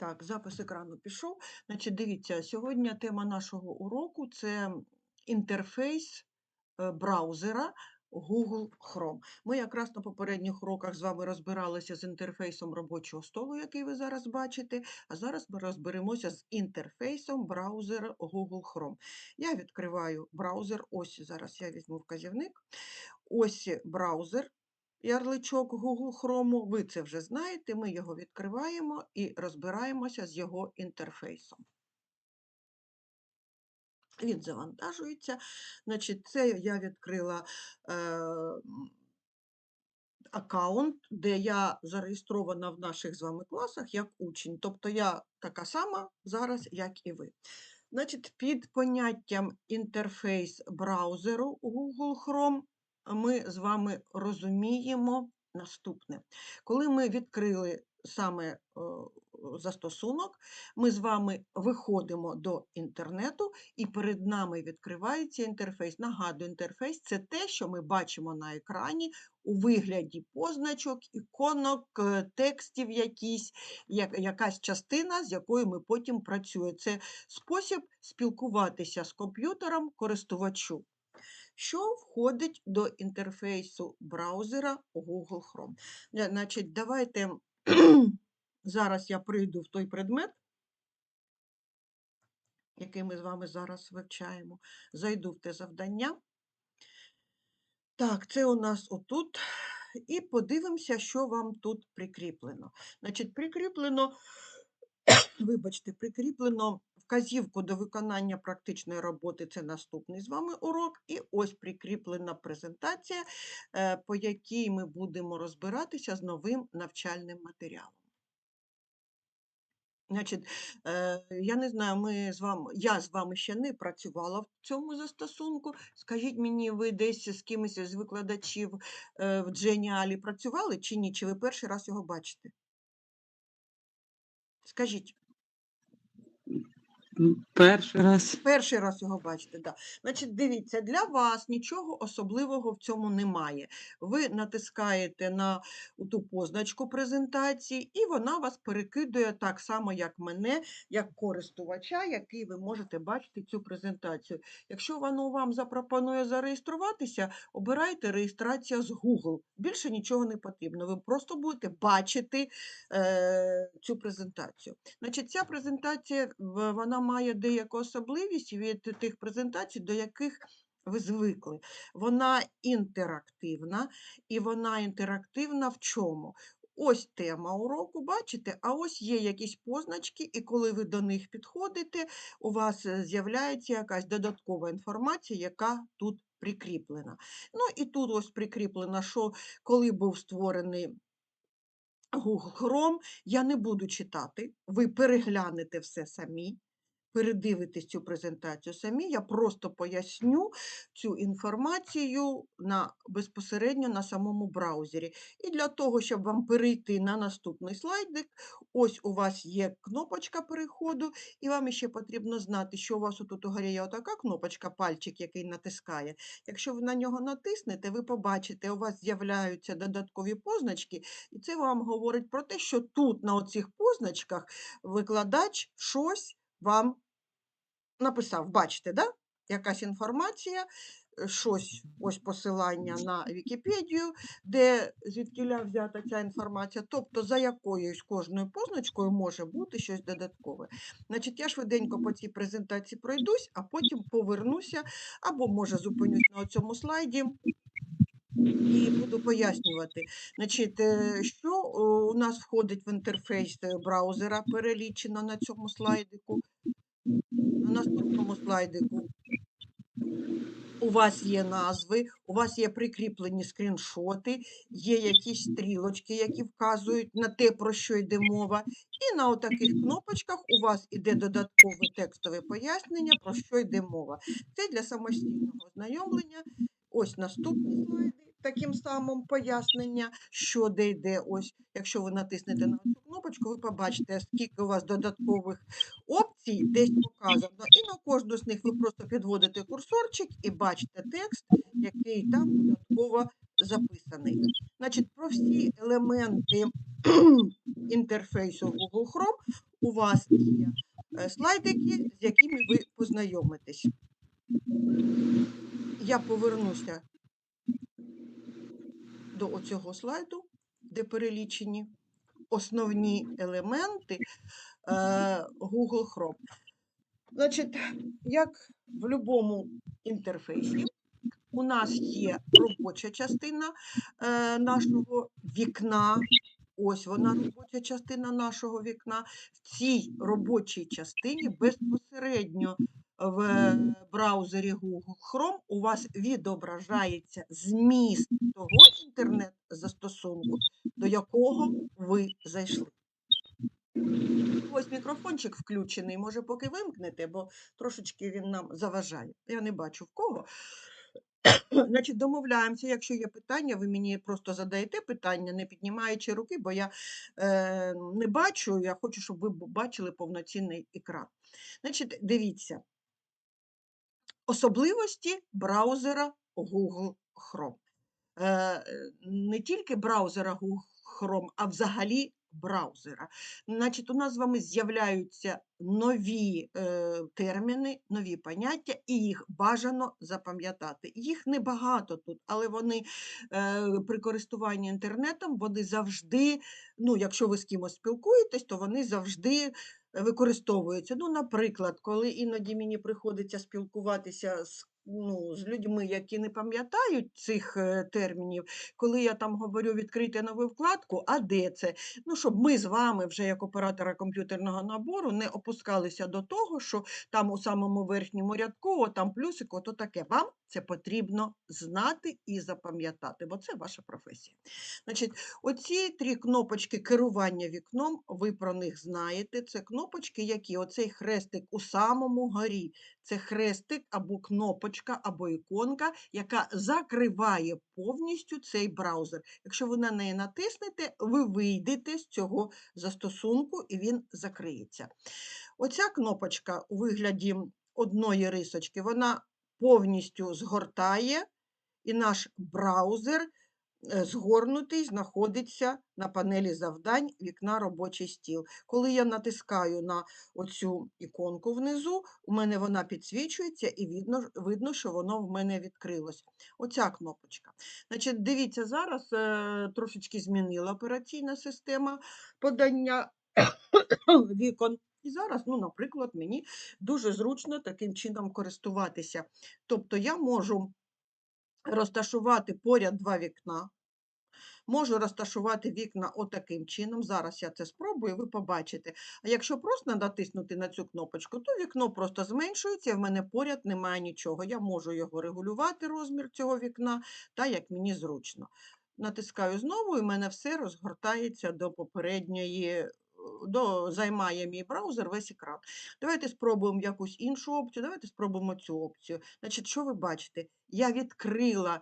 Так, запис екрану пішов. Значить, дивіться, сьогодні тема нашого уроку це інтерфейс е, браузера Google Chrome. Ми якраз на попередніх уроках з вами розбиралися з інтерфейсом робочого столу, який ви зараз бачите. А зараз ми розберемося з інтерфейсом браузера Google Chrome. Я відкриваю браузер. Ось зараз я візьму вказівник. Ось браузер ярличок Google Chrome. Ви це вже знаєте. Ми його відкриваємо і розбираємося з його інтерфейсом. Він завантажується. Значить, це я відкрила е, аккаунт, де я зареєстрована в наших з вами класах як учень. Тобто я така сама зараз, як і ви. Значить, під поняттям інтерфейс браузеру Google Chrome ми з вами розуміємо наступне. Коли ми відкрили саме застосунок, ми з вами виходимо до інтернету, і перед нами відкривається інтерфейс. Нагадую, інтерфейс це те, що ми бачимо на екрані у вигляді позначок, іконок, е, текстів якісь, як, якась частина, з якою ми потім працюємо. Це спосіб спілкуватися з комп'ютером користувачу. Що входить до інтерфейсу браузера Google Chrome? Е, Значить, давайте зараз я прийду в той предмет, який ми з вами зараз вивчаємо. Зайду в те завдання. Так, це у нас отут. І подивимося, що вам тут прикріплено. Значить, прикріплено, вибачте, прикріплено вказівку до виконання практичної роботи. Це наступний з вами урок. І ось прикріплена презентація, е, по якій ми будемо розбиратися з новим навчальним матеріалом. Значить, е, я не знаю, ми з вами, я з вами ще не працювала в цьому застосунку. Скажіть мені, ви десь з кимось з викладачів е, в Geniali працювали чи ні? Чи ви перший раз його бачите? Скажіть. Перший раз. Перший раз його бачите, да. Значить, дивіться, для вас нічого особливого в цьому немає. Ви натискаєте на ту позначку презентації, і вона вас перекидує так само, як мене, як користувача, який ви можете бачити цю презентацію. Якщо воно вам запропонує зареєструватися, обирайте реєстрація з Google. Більше нічого не потрібно. Ви просто будете бачити е, цю презентацію. Значить, ця презентація вона має деяку особливість від тих презентацій, до яких ви звикли. Вона інтерактивна, і вона інтерактивна в чому? Ось тема уроку, бачите, а ось є якісь позначки, і коли ви до них підходите, у вас е, з'являється якась додаткова інформація, яка тут прикріплена. Ну і тут ось прикріплено, що коли був створений Google Chrome, я не буду читати, ви переглянете все самі, передивитесь цю презентацію самі. Я просто поясню цю інформацію на, безпосередньо на самому браузері. І для того, щоб вам перейти на наступний слайдик, ось у вас є кнопочка переходу, і вам ще потрібно знати, що у вас тут угорі є отака кнопочка, пальчик, який натискає. Якщо ви на нього натиснете, ви побачите, у вас з'являються додаткові позначки, і це вам говорить про те, що тут на оцих позначках викладач щось вам написав. Бачите, да? якась інформація, е, щось, ось посилання на Вікіпедію, де звідкіля взята ця інформація. Тобто за якоюсь кожною позначкою може бути щось додаткове. Значить, я швиденько по цій презентації пройдусь, а потім повернуся, або, може, зупинюсь на цьому слайді. І буду пояснювати. Значить, е, що у нас входить в інтерфейс е, браузера, перелічено на цьому слайдику. На наступному слайдику у вас є назви, у вас є прикріплені скріншоти, є якісь стрілочки, які вказують на те, про що йде мова. І на отаких кнопочках у вас іде додаткове текстове пояснення, про що йде мова. Це для самостійного ознайомлення. Ось наступні слайди. Таким самим пояснення, що де йде. Ось, якщо ви натиснете на цю кнопочку, ви побачите, скільки у вас додаткових опцій десь показано. І на кожну з них ви просто підводите курсорчик і бачите текст, який там додатково записаний. Значить, про всі елементи інтерфейсу Google Chrome у вас є е, слайдики, з якими ви познайомитесь. Я повернуся до оцього слайду, де перелічені основні елементи е, Google Chrome. Значить, як в будь-якому інтерфейсі, у нас є робоча частина е, нашого вікна. Ось вона робоча частина нашого вікна. В цій робочій частині безпосередньо в браузері Google Chrome у вас відображається зміст того інтернет-застосунку, до якого ви зайшли. Ось мікрофончик включений, може, поки вимкнете, бо трошечки він нам заважає. Я не бачу в кого. Значить, домовляємося, якщо є питання, ви мені просто задаєте питання, не піднімаючи руки, бо я е, не бачу, я хочу, щоб ви бачили повноцінний екран. Значить, дивіться. Особливості браузера Google Chrome. Е, не тільки браузера Google Chrome, а взагалі браузера. Значить, у нас з вами з'являються нові е, терміни, нові поняття, і їх бажано запам'ятати. Їх небагато тут, але вони е, при користуванні інтернетом вони завжди, ну, якщо ви з кимось спілкуєтесь, то вони завжди використовуються. Ну, наприклад, коли іноді мені приходиться спілкуватися з, ну, з людьми, які не пам'ятають цих е, термінів, коли я там говорю відкрити нову вкладку, а де це? Ну, щоб ми з вами, вже як оператора комп'ютерного набору, не опускалися до того, що там у самому верхньому рядку, о, там плюсик, ото таке. Вам це потрібно знати і запам'ятати, бо це ваша професія. Значить, Оці три кнопочки керування вікном, ви про них знаєте. Це кнопочки, які оцей хрестик у самому горі. Це хрестик або кнопочка, або іконка, яка закриває повністю цей браузер. Якщо ви на неї натиснете, ви вийдете з цього застосунку і він закриється. Оця кнопочка у вигляді одної рисочки, вона повністю згортає, і наш браузер е, згорнутий знаходиться на панелі завдань вікна робочий стіл. Коли я натискаю на оцю іконку внизу, у мене вона підсвічується і видно, видно, що воно в мене відкрилось. Оця кнопочка. Значить, дивіться, зараз е, трошечки змінила операційна система подання вікон. І зараз, ну, наприклад, мені дуже зручно таким чином користуватися. Тобто я можу розташувати поряд два вікна, можу розташувати вікна отаким чином. Зараз я це спробую, ви побачите. А якщо просто натиснути на цю кнопочку, то вікно просто зменшується, і в мене поряд немає нічого. Я можу його регулювати, розмір цього вікна, та як мені зручно. Натискаю знову, і в мене все розгортається до попередньої, до, займає мій браузер весь екран. Давайте спробуємо якусь іншу опцію. Давайте спробуємо цю опцію. Значить, що ви бачите? Я відкрила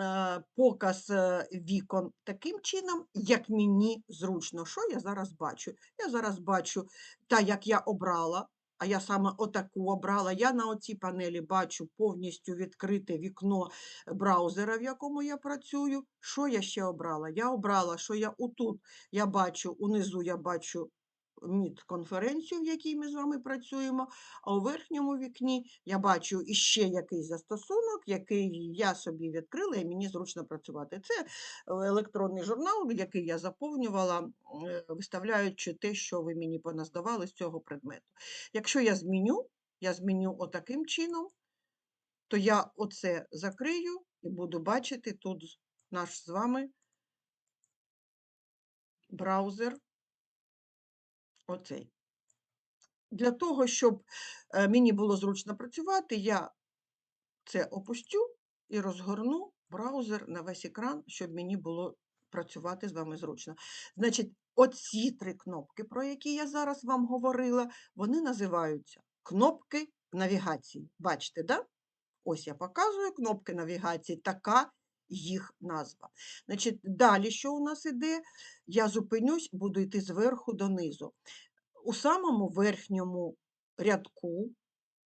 е, показ е, вікон таким чином, як мені зручно. Що я зараз бачу? Я зараз бачу та, як я обрала. А я саме отаку обрала. Я на оцій панелі бачу повністю відкрите вікно браузера, в якому я працюю. Що я ще обрала? Я обрала, що я отут я бачу, унизу я бачу міт-конференцію, в якій ми з вами працюємо, а у верхньому вікні я бачу іще якийсь застосунок, який я собі відкрила і мені зручно працювати. Це е, електронний журнал, який я заповнювала, е, виставляючи те, що ви мені поназдавали з цього предмету. Якщо я зміню, я зміню отаким чином, то я оце закрию і буду бачити тут наш з вами браузер. Оцей. Для того, щоб е, мені було зручно працювати, я це опустю і розгорну браузер на весь екран, щоб мені було працювати з вами зручно. Значить, оці три кнопки, про які я зараз вам говорила, вони називаються кнопки навігації. Бачите, да? Ось я показую кнопки навігації, така їх назва. Значить, далі, що у нас іде, я зупинюсь, буду йти зверху донизу. У самому верхньому рядку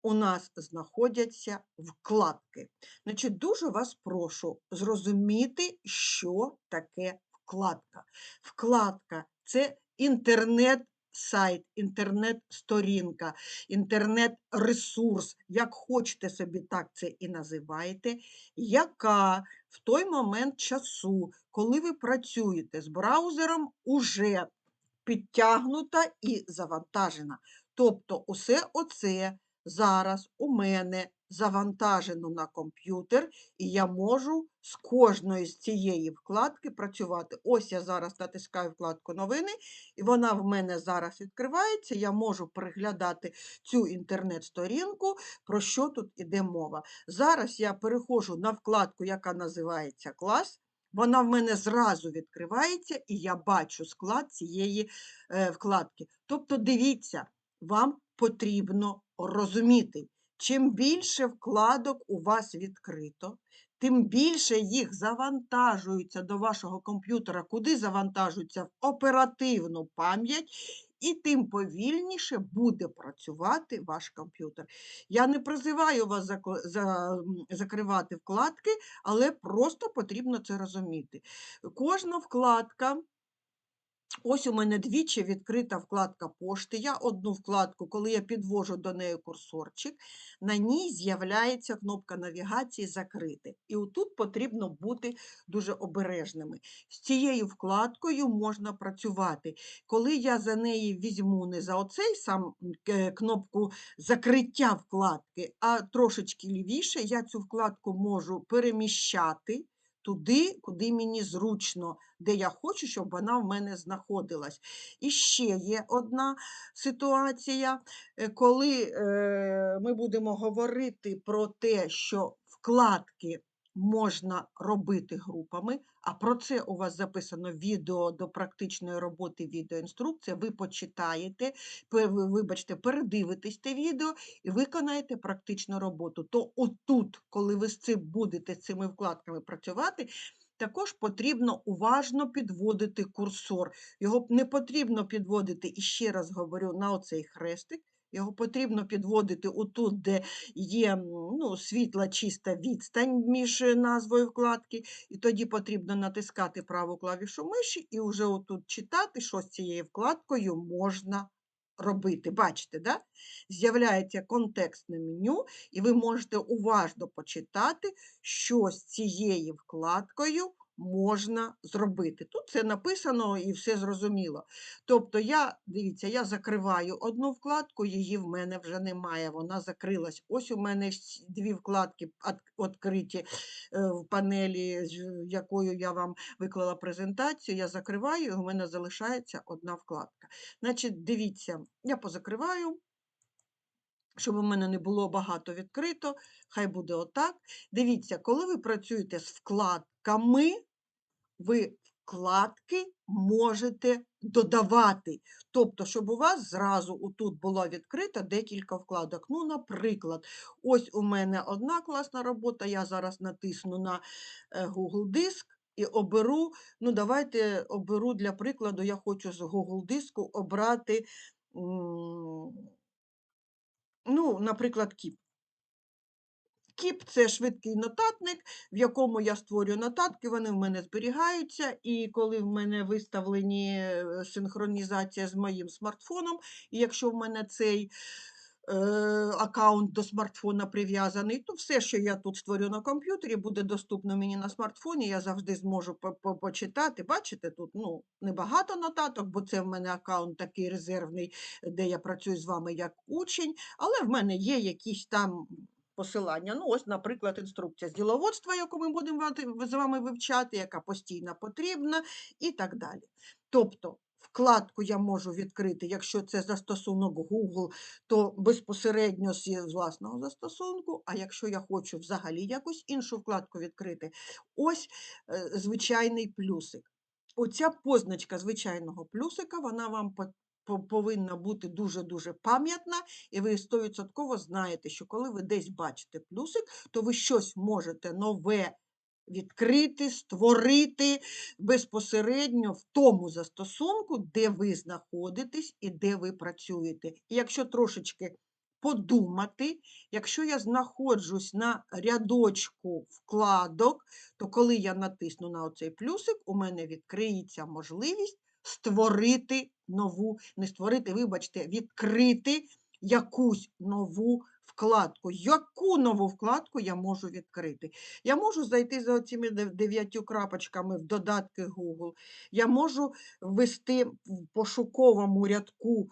у нас знаходяться вкладки. Значить, дуже вас прошу зрозуміти, що таке вкладка. Вкладка це інтернет-сайт, інтернет-сторінка, інтернет-ресурс, як хочете собі так це і називайте, яка в той момент часу, коли ви працюєте з браузером, уже підтягнута і завантажена. Тобто, усе оце зараз у мене завантажено на комп'ютер, і я можу з кожної з цієї вкладки працювати. Ось я зараз натискаю вкладку новини, і вона в мене зараз відкривається. Я можу переглядати цю інтернет-сторінку, про що тут іде мова. Зараз я переходжу на вкладку, яка називається клас. Вона в мене зразу відкривається, і я бачу склад цієї е, вкладки. Тобто, дивіться, вам потрібно розуміти, чим більше вкладок у вас відкрито, тим більше їх завантажується до вашого комп'ютера, куди завантажуються в оперативну пам'ять, і тим повільніше буде працювати ваш комп'ютер. Я не призиваю вас закривати вкладки, але просто потрібно це розуміти. Кожна вкладка Ось у мене двічі відкрита вкладка пошти. Я одну вкладку, коли я підвожу до неї курсорчик, на ній з'являється кнопка навігації Закрити. І отут потрібно бути дуже обережними. З цією вкладкою можна працювати. Коли я за неї візьму не за оцей сам е, кнопку закриття вкладки, а трошечки лівіше, я цю вкладку можу переміщати туди, куди мені зручно, де я хочу, щоб вона в мене знаходилась. І ще є одна ситуація, е, коли е, ми будемо говорити про те, що вкладки можна робити групами, а про це у вас записано відео до практичної роботи, відеоінструкція. Ви почитаєте, вибачте, передивитесь те відео і виконаєте практичну роботу. То отут, коли ви з цим будете з цими вкладками працювати, також потрібно уважно підводити курсор. Його не потрібно підводити, і ще раз говорю, на оцей хрестик. Його потрібно підводити отут, де є ну, світла чиста відстань між е, назвою вкладки, і тоді потрібно натискати праву клавішу миші і вже отут читати, що з цією вкладкою можна робити. Бачите, да? з'являється контекстне меню, і ви можете уважно почитати, що з цією вкладкою можна зробити. Тут це написано і все зрозуміло. Тобто, я, дивіться, я закриваю одну вкладку, її в мене вже немає, вона закрилась. Ось у мене дві вкладки відкриті в панелі, з якою я вам виклала презентацію. Я закриваю, і у мене залишається одна вкладка. Значить, дивіться, я позакриваю щоб у мене не було багато відкрито, хай буде отак. Дивіться, коли ви працюєте з вкладками, ви вкладки можете додавати. Тобто, щоб у вас зразу отут було відкрито декілька вкладок. Ну, наприклад, ось у мене одна класна робота, я зараз натисну на е, Google Диск. І оберу, ну давайте оберу для прикладу, я хочу з Google диску обрати Ну, наприклад, кіп. Кіп це швидкий нотатник, в якому я створюю нотатки, вони в мене зберігаються, і коли в мене виставлені е, синхронізація з моїм смартфоном, і якщо в мене цей е, аккаунт до смартфона прив'язаний, то все, що я тут створю на комп'ютері, буде доступно мені на смартфоні. Я завжди зможу по- по- почитати. Бачите, тут ну, небагато нотаток, бо це в мене аккаунт такий резервний, де я працюю з вами як учень, але в мене є якісь там посилання. Ну, ось, наприклад, інструкція з діловодства, яку ми будемо з вами вивчати, яка постійно потрібна, і так далі. Тобто, вкладку я можу відкрити, якщо це застосунок Google, то безпосередньо з власного застосунку, а якщо я хочу взагалі якусь іншу вкладку відкрити, ось е, звичайний плюсик. Оця позначка звичайного плюсика, вона вам повинна бути дуже-дуже пам'ятна, і ви 100% знаєте, що коли ви десь бачите плюсик, то ви щось можете нове відкрити, створити безпосередньо в тому застосунку, де ви знаходитесь і де ви працюєте. І якщо трошечки подумати, якщо я знаходжусь на рядочку вкладок, то коли я натисну на оцей плюсик, у мене відкриється можливість створити нову, не створити, вибачте, відкрити якусь нову вкладку. Яку нову вкладку я можу відкрити? Я можу зайти за цими дев'ятью крапочками в додатки Google. Я можу ввести в пошуковому рядку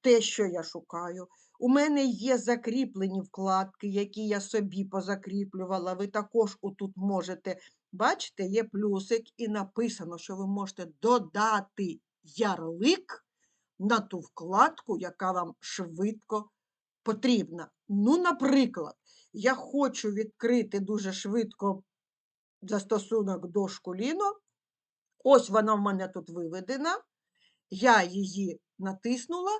те, що я шукаю. У мене є закріплені вкладки, які я собі позакріплювала. Ви також отут можете, бачите, є плюсик і написано, що ви можете додати ярлик на ту вкладку, яка вам швидко потрібна. Ну, наприклад, я хочу відкрити дуже швидко застосунок до Школіно. Ось вона в мене тут виведена. Я її натиснула.